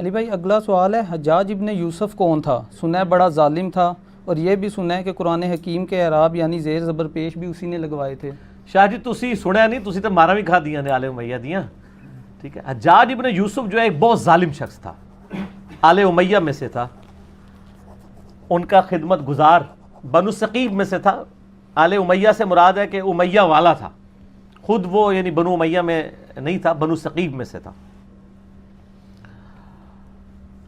علی بھائی، اگلا سوال ہے، حجاج ابن یوسف کون تھا؟ سنا ہے بڑا ظالم تھا اور یہ بھی سنا ہے کہ قرآن حکیم کے اعراب یعنی زیر زبر پیش بھی اسی نے لگوائے تھے۔ شاہ جی تسی سنیا نہیں، تسی تو مارا بھی کھا دیا نے آل امیہ دیاں ٹھیک ہے، حجاج ابن یوسف جو ہے، ایک بہت ظالم شخص تھا۔ آل امیہ میں سے تھا۔ ان کا خدمت گزار بنو ثقیب میں سے تھا۔ آل امیہ سے مراد ہے کہ امیہ والا تھا۔ خود وہ یعنی بنو امیہ میں نہیں تھا، بنو ثقیب میں سے تھا۔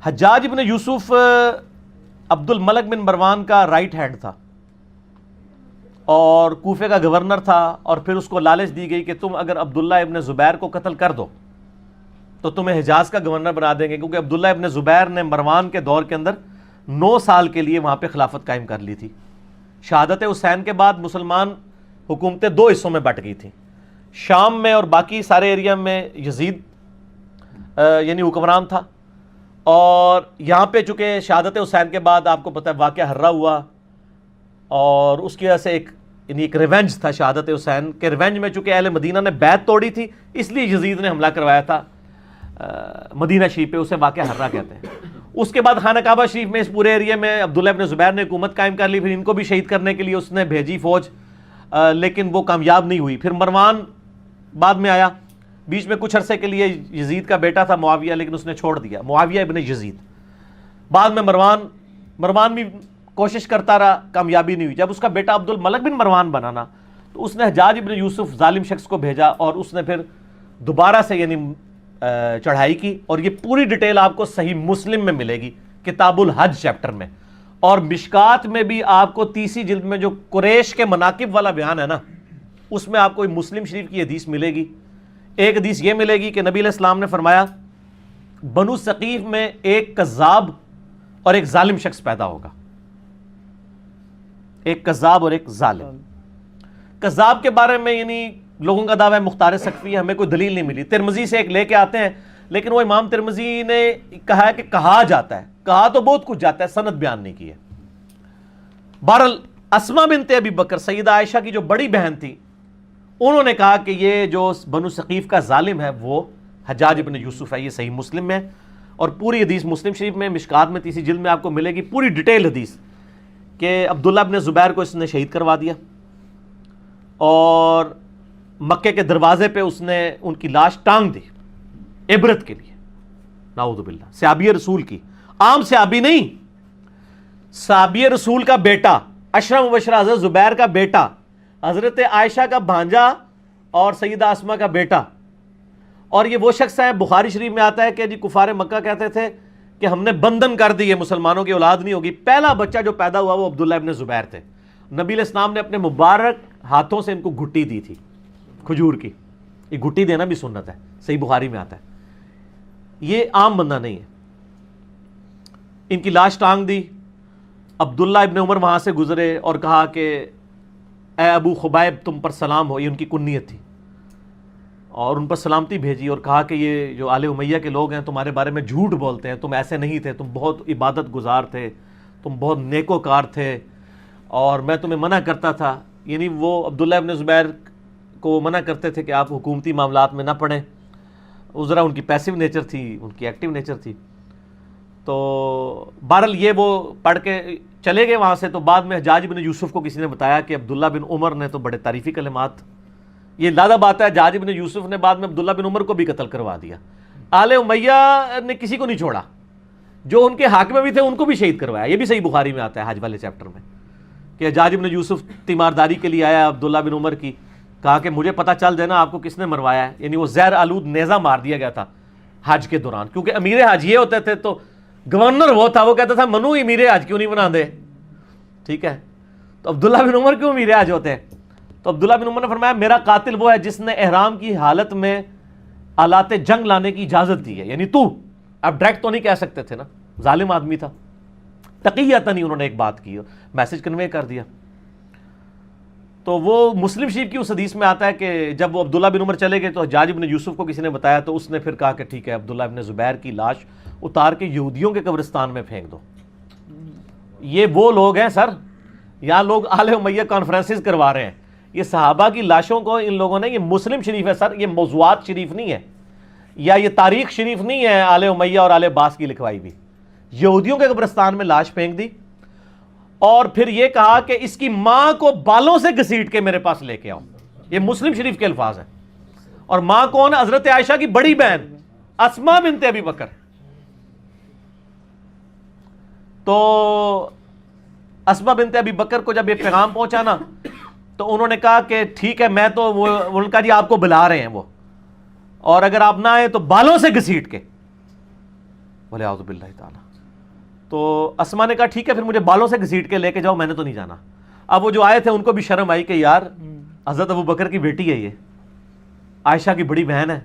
حجاج ابن یوسف عبد الملک بن مروان کا رائٹ ہینڈ تھا۔ اور کوفے کا گورنر تھا، اور پھر اس کو لالچ دی گئی کہ تم اگر عبداللہ ابن زبیر کو قتل کر دو، تو تمہیں حجاز کا گورنر بنا دیں گے۔ کیونکہ عبداللہ ابن زبیر نے مروان کے دور کے اندر نو سال کے لیے وہاں پہ خلافت قائم کر لی تھی۔ شہادت حسین کے بعد مسلمان حکومتیں دو حصوں میں بٹ گئی تھیں۔ شام میں اور باقی سارے ایریا میں یزید یعنی حکمران تھا۔ اور یہاں پہ چونکہ شہادت حسین کے بعد آپ کو پتہ ہے واقعہ ہررا ہوا اور اس کی وجہ سے ایک یعنی ایک ریونج تھا شہادت حسین کے ریونج میں چونکہ اہل مدینہ نے بیت توڑی تھی، اس لیے یزید نے حملہ کروایا تھا۔ مدینہ شریف پہ اسے واقعہ ہررا کہتے ہیں۔ اس کے بعد خانہ کعبہ شریف میں اس پورے ایریا میں عبداللہ ابن زبیر نے حکومت قائم کر لی، پھر ان کو بھی شہید کرنے کے لیے اس نے بھیجی فوج لیکن وہ کامیاب نہیں ہوئی۔ پھر مروان بعد میں آیا۔ بیچ میں کچھ عرصے کے لیے یزید کا بیٹا تھا معاویہ، لیکن اس نے چھوڑ دیا۔ معاویہ ابن یزید۔ بعد میں مروان مروان بھی کوشش کرتا رہا، کامیابی نہیں ہوئی۔ جب اس کا بیٹا عبد الملک بن مروان بنانا تو اس نے حجاج ابن یوسف ظالم شخص کو بھیجا اور اس نے پھر دوبارہ سے یعنی چڑھائی کی اور یہ پوری ڈیٹیل آپ کو صحیح مسلم میں ملے گی، کتاب الحج چیپٹر میں۔ اور مشکات میں بھی آپ کو تیسری جلد میں جو قریش کے مناقب والا بیان ہے نا، اس میں آپ کو مسلم شریف کی حدیث ملے گی۔ ایک حدیث یہ ملے گی کہ نبی علیہ السلام نے فرمایا، بنو ثقیف میں ایک کذاب اور ایک ظالم شخص پیدا ہوگا۔ ایک کذاب اور ایک ظالم۔ کذاب کے بارے میں یعنی لوگوں کا دعویٰ مختار سقفی، ہمیں کوئی دلیل نہیں ملی۔ ترمزی سے ایک لے کے آتے ہیں، لیکن وہ امام ترمزی نے کہا ہے کہ کہا جاتا ہے۔ کہا تو بہت کچھ جاتا ہے، سند بیان نہیں کی ہے۔ بہرحال اسما بنت ابی بکر، سیدہ عائشہ کی جو بڑی بہن تھی انہوں نے کہا کہ یہ جو بنو ثقیف کا ظالم ہے، وہ حجاج ابن یوسف ہے، یہ صحیح مسلم میں اور پوری حدیث مسلم شریف میں، مشکات میں، تیسری جلد میں آپ کو ملے گی پوری ڈیٹیل حدیث کہ عبداللہ ابن زبیر کو اس نے شہید کروا دیا۔ اور مکے کے دروازے پہ اس نے ان کی لاش ٹانگ دی عبرت کے لیے۔ نعوذ باللہ۔ سیابی رسول کی۔ عام سیابی نہیں۔ سیابی رسول کا بیٹا، اشرم مبشرہ حضرت زبیر کا بیٹا۔ حضرت عائشہ کا بھانجا اور سیدہ آسما کا بیٹا۔ اور یہ وہ شخص ہے، بخاری شریف میں آتا ہے کہ جی کفار مکہ کہتے تھے کہ ہم نے بندن کر دی یہ مسلمانوں کی اولاد نہیں ہوگی۔ پہلا بچہ جو پیدا ہوا وہ عبداللہ ابن زبیر تھے۔ نبی علیہ السلام نے اپنے مبارک ہاتھوں سے ان کو گھٹی دی تھی، کھجور کی۔ یہ گھٹی دینا بھی سنت ہے، صحیح بخاری میں آتا ہے۔ یہ عام بندہ نہیں ہے۔ ان کی لاش ٹانگ دی، عبداللہ ابن عمر وہاں سے گزرے اور کہا کہ اے ابو خبائب تم پر سلام ہو، یہ ان کی کنیت تھی۔ اور ان پر سلامتی بھیجی اور کہا کہ یہ جو آل امیہ کے لوگ ہیں، تمہارے بارے میں جھوٹ بولتے ہیں، تم ایسے نہیں تھے، تم بہت عبادت گزار تھے، تم بہت نیکو کار تھے۔ اور میں تمہیں منع کرتا تھا یعنی وہ عبداللہ ابن زبیر کو منع کرتے تھے کہ آپ حکومتی معاملات میں نہ پڑھیں اس ذرا ان کی پیسو نیچر تھی، ان کی ایکٹیو نیچر تھی۔ تو بہرحال یہ وہ پڑھ کے چلے گئے وہاں سے تو بعد میں حجاج بن یوسف کو کسی نے بتایا کہ عبداللہ بن عمر نے تو بڑے تعریفی کلمات یہ لادہ بات ہے، حجاج بن یوسف نے بعد میں عبداللہ بن عمر کو بھی قتل کروا دیا۔ آل امیہ نے کسی کو نہیں چھوڑا۔ جو ان کے حاک میں بھی تھے، ان کو بھی شہید کروایا۔ یہ بھی صحیح بخاری میں آتا ہے، حج والے چیپٹر میں۔ کہ حجاج بن یوسف تیمارداری کے لیے آیا عبداللہ بن عمر کی۔ کہا کہ مجھے پتہ چل دینا آپ کو کس نے مروایا ہے۔ یعنی وہ زہر آلود نیزہ مار دیا گیا تھا حج کے دوران۔ کیونکہ امیر حج یہ ہوتے تھے تو گورنر وہ تھا، وہ کہتا تھا، منو امیر حج کیوں نہیں بنا دے ٹھیک ہے۔ تو عبداللہ بن عمر کیوں امیر حج ہوتے ہیں؟ تو عبداللہ بن عمر نے فرمایا، میرا قاتل وہ ہے جس نے احرام کی حالت میں آلات جنگ لانے کی اجازت دی ہے۔ یعنی تو اب ڈائریکٹ تو نہیں کہہ سکتے تھے نا۔ ظالم آدمی تھا۔ تقیت نہیں انہوں نے ایک بات کی میسج کنوے کر دیا۔ تو وہ مسلم شریف کی اس حدیث میں آتا ہے کہ جب وہ عبداللہ بن عمر چلے گئے تو حجاج بن یوسف کو کسی نے بتایا تو اس نے پھر کہا کہ ٹھیک ہے، عبداللہ ابن زبیر کی لاش اتار کے یہودیوں کے قبرستان میں پھینک دو۔ یہ وہ لوگ ہیں سر یہاں لوگ آل امیہ کانفرنسز کروا رہے ہیں۔ یہ صحابہ کی لاشوں کو ان لوگوں نے، یہ مسلم شریف ہے سر، یہ موضوعات شریف نہیں ہے یا یہ تاریخ شریف نہیں ہے آل امیہ اور آل عباس کی لکھوائی بھی۔ یہودیوں کے قبرستان میں لاش پھینک دی۔ اور پھر یہ کہا کہ اس کی ماں کو بالوں سے گھسیٹ کے میرے پاس لے کے آؤ۔ یہ مسلم شریف کے الفاظ ہیں۔ اور ماں کون؟ حضرت عائشہ کی بڑی بہن اسما بنت ابی بکر۔ تو اسما بنت ابی بکر کو جب یہ پیغام پہنچا نا تو انہوں نے کہا کہ ٹھیک ہے میں تو وہ ان کا جی آپ کو بلا رہے ہیں وہ۔ اور اگر آپ نہ آئے تو بالوں سے گھسیٹ کے۔ بولے اعوذ باللہ تعالیٰ۔ تو اسما نے کہا ٹھیک ہے پھر مجھے بالوں سے گھسیٹ کے لے کے جاؤ میں نے تو نہیں جانا۔ اب وہ جو آئے تھے ان کو بھی شرم آئی کہ یار حضرت ابو بکر کی بیٹی ہے یہ۔ عائشہ کی بڑی بہن ہے۔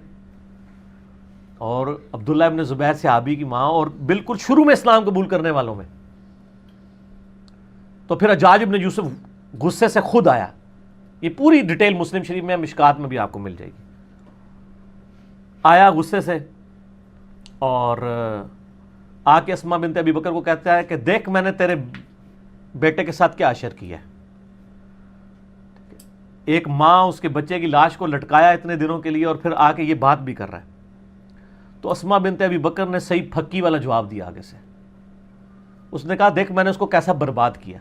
اور عبداللہ ابن زبیر صحابی کی ماں اور بالکل شروع میں اسلام قبول کرنے والوں میں۔ تو پھر اجاج ابن یوسف غصے سے خود آیا۔ یہ پوری ڈیٹیل مسلم شریف میں مشکات میں بھی آپ کو مل جائے گی۔ آیا غصے سے اور آ کے اسما بنت ابی بکر کو کہتا ہے کہ دیکھ میں نے تیرے بیٹے کے ساتھ کیا اشر کیا ہے۔ ایک ماں اس کے بچے کی لاش کو لٹکایا اتنے دنوں کے لیے اور پھر آ کے یہ بات بھی کر رہا ہے۔ تو اسما بنت ابی بکر نے صحیح پھکی والا جواب دیا آگے سے۔ اس نے کہا، دیکھ، میں نے اس کو کیسا برباد کیا۔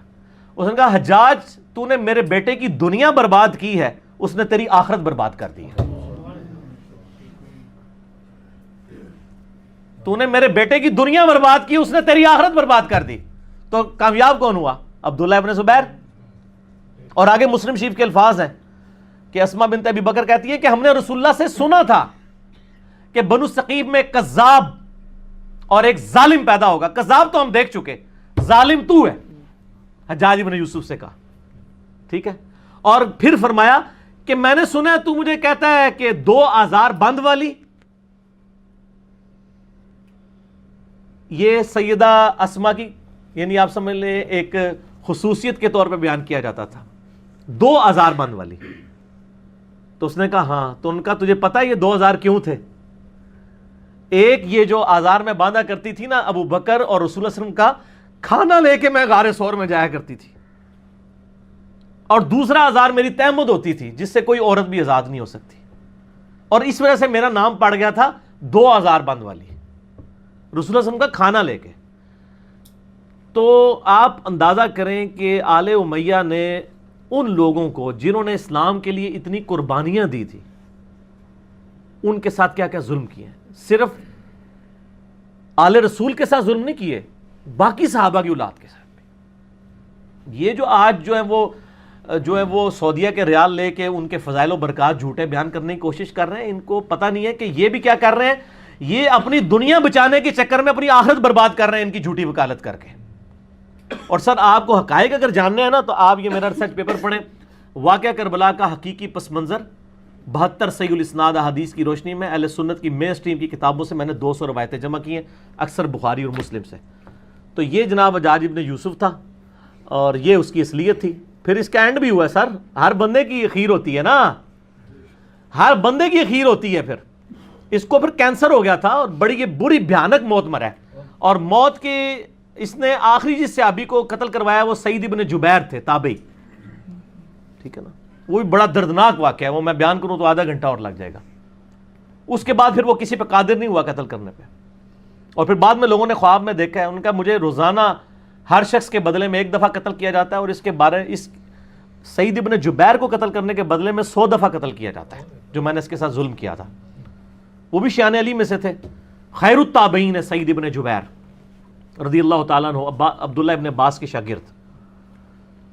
اس نے کہا، حجاج، تو نے میرے بیٹے کی دنیا برباد کی ہے، اس نے تیری آخرت برباد کر دی ہے۔ تو نے میرے بیٹے کی دنیا برباد کی، اس نے تیری آخرت برباد کر دی۔ تو کامیاب کون ہوا؟ عبداللہ ابن زبیر۔ اور آگے مسلم شریف کے الفاظ ہیں کہ اسما بنت ابی بکر کہتی ہے کہ ہم نے رسول اللہ سے سنا تھا۔ کہ بنو سقیب میں کذاب اور ایک ظالم پیدا ہوگا۔ کذاب تو ہم دیکھ چکے۔ ظالم تو ہے۔ حجاج ابن یوسف سے کہا۔ ٹھیک ہے۔ اور پھر فرمایا کہ میں نے سنا ہے تو مجھے کہتا ہے کہ دو آزار بند والی۔ یہ سیدہ اسما کی یعنی آپ سمجھ لیں، ایک خصوصیت کے طور پہ بیان کیا جاتا تھا۔ دو ہزار بند والی۔ تو اس نے کہا ہاں تو ان کا تجھے پتا یہ دو ہزار کیوں تھے؟ ایک یہ جو آزار میں باندھا کرتی تھی نا ابو بکر اور رسول اللہ علیہ وسلم کا، کھانا لے کے میں غار سور میں جایا کرتی تھی۔ اور دوسرا آزار میری تحمد ہوتی تھی، جس سے کوئی عورت بھی آزاد نہیں ہو سکتی۔ اور اس وجہ سے میرا نام پڑ گیا تھا دو ہزار بند والی۔ رسول اللہ علیہ وسلم کا کھانا لے کے۔ تو آپ اندازہ کریں کہ آل امیہ نے ان لوگوں کو جنہوں نے اسلام کے لیے اتنی قربانیاں دی تھی، ان کے ساتھ کیا کیا ظلم کیے ہیں؟ صرف آل رسول کے ساتھ ظلم نہیں کیے، باقی صحابہ کی اولاد کے ساتھ بھی۔ یہ جو آج جو ہے وہ، جو ہے وہ سعودیہ کے ریال لے کے ان کے فضائل و برکات جھوٹے بیان کرنے کی کوشش کر رہے ہیں، ان کو پتہ نہیں ہے کہ یہ بھی کیا کر رہے ہیں۔ یہ اپنی دنیا بچانے کے چکر میں اپنی آخرت برباد کر رہے ہیں، ان کی جھوٹی وکالت کر کے۔ اور سر، آپ کو حقائق اگر جاننے ہیں نا، تو آپ یہ میرا ریسرچ پیپر پڑھیں۔ واقعہ کربلا کا حقیقی پس منظر۔ بہتر صحیح الاسناد حدیث کی روشنی میں اہل سنت کی مین اسٹریم کی کتابوں سے میں نے دو سو روایتیں جمع کی ہیں، اکثر بخاری اور مسلم سے۔ تو یہ جناب اجاج ابن یوسف تھا اور یہ اس کی اصلیت تھی۔ پھر اس کا اینڈ بھی ہوا ہے، سر۔ ہر بندے کی اخیر ہوتی ہے نا۔ ہر بندے کی اخیر ہوتی ہے پھر۔ اس کو پھر کینسر ہو گیا تھا اور بڑی یہ بری بھیانک موت مرا ہے۔ اور موت کے اس نے آخری جس صحابی کو قتل کروایا وہ سعید ابن جبیر تھے، تابعی۔ ٹھیک ہے نا؟ وہ بھی بڑا دردناک واقعہ ہے، وہ میں بیان کروں تو آدھا گھنٹہ اور لگ جائے گا۔ اس کے بعد پھر وہ کسی پہ قادر نہیں ہوا قتل کرنے پہ۔ اور پھر بعد میں لوگوں نے خواب میں دیکھا ہے، ان کا مجھے روزانہ ہر شخص کے بدلے میں ایک دفعہ قتل کیا جاتا ہے اور اس کے بارے، اس سعید ابن جبیر کو قتل کرنے کے بدلے میں سو دفعہ قتل کیا جاتا ہے، جو میں نے اس کے ساتھ ظلم کیا تھا۔ وہ بھی شیان علی میں سے تھے۔ خیر التابعین ہے سعید ابن جبیر رضی اللہ تعالیٰ عنہ عبداللہ ابن عباس کے شاگرد۔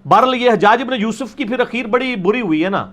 بہرحال یہ حجاج ابن یوسف کی پھر اخیر بڑی بری ہوئی ہے نا۔